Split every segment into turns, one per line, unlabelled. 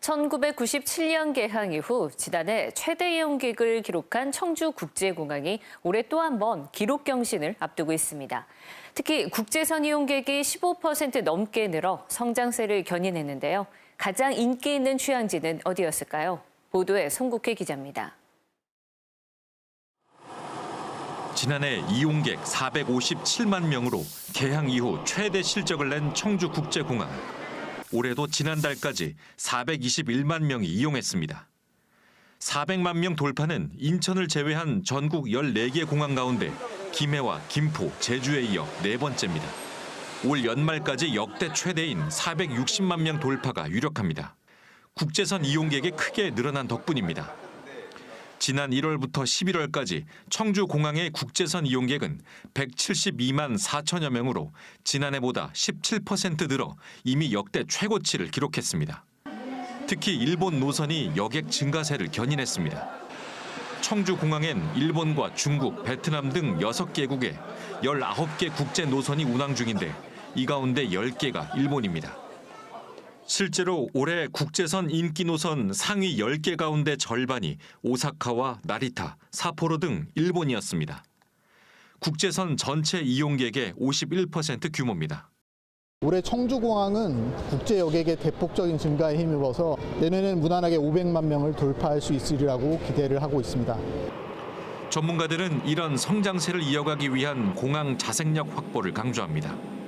1997년 개항 이후 지난해 최대 이용객을 기록한 청주국제공항이 올해 또 한 번 기록 경신을 앞두고 있습니다. 특히 국제선 이용객이 15% 넘게 늘어 성장세를 견인했는데요. 가장 인기 있는 휴양지는 어디였을까요? 보도에 송국회 기자입니다.
지난해 이용객 457만 명으로 개항 이후 최대 실적을 낸 청주국제공항. 올해도 지난달까지 421만 명이 이용했습니다. 400만 명 돌파는 인천을 제외한 전국 14개 공항 가운데 김해와 김포, 제주에 이어 네 번째입니다. 올 연말까지 역대 최대인 460만 명 돌파가 유력합니다. 국제선 이용객이 크게 늘어난 덕분입니다. 지난 1월부터 11월까지 청주 공항의 국제선 이용객은 172만 4천여 명으로 지난해보다 17% 늘어 이미 역대 최고치를 기록했습니다. 특히 일본 노선이 여객 증가세를 견인했습니다. 청주 공항엔 일본과 중국, 베트남 등 6개국에 19개 국제 노선이 운항 중인데 이 가운데 10개가 일본입니다. 실제로 올해 국제선 인기 노선 상위 10개 가운데 절반이 오사카와 나리타, 사포로 등 일본이었습니다. 국제선 전체 이용객의 51% 규모입니다.
올해 청주공항은 국제 여객의 대폭적인 증가에 힘입어서 내년에는 무난하게 500만 명을 돌파할 수 있으리라고 기대를 하고 있습니다.
전문가들은 이런 성장세를 이어가기 위한 공항 자생력 확보를 강조합니다.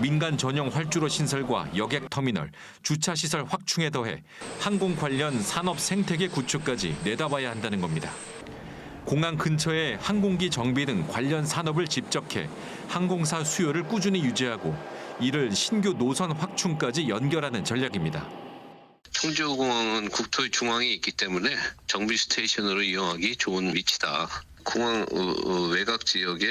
민간 전용 활주로 신설과 여객 터미널, 주차 시설 확충에 더해 항공 관련 산업 생태계 구축까지 내다봐야 한다는 겁니다. 공항 근처에 항공기 정비 등 관련 산업을 집적해 항공사 수요를 꾸준히 유지하고 이를 신규 노선 확충까지 연결하는 전략입니다.
청주공항은 국토의 중앙에 있기 때문에 정비 스테이션으로 이용하기 좋은 위치다. 공항 어, 어, 외곽 지역에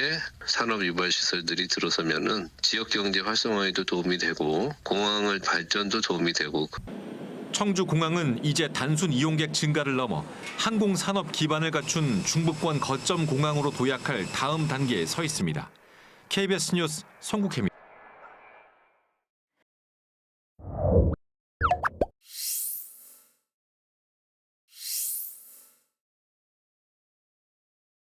산업 유발 시설들이 들어서면은 지역 경제 활성화에도 도움이 되고 공항을 발전도 도움이 되고
청주 공항은 이제 단순 이용객 증가를 넘어 항공 산업 기반을 갖춘 중부권 거점 공항으로 도약할 다음 단계에 서 있습니다. KBS 뉴스 송국혜입니다.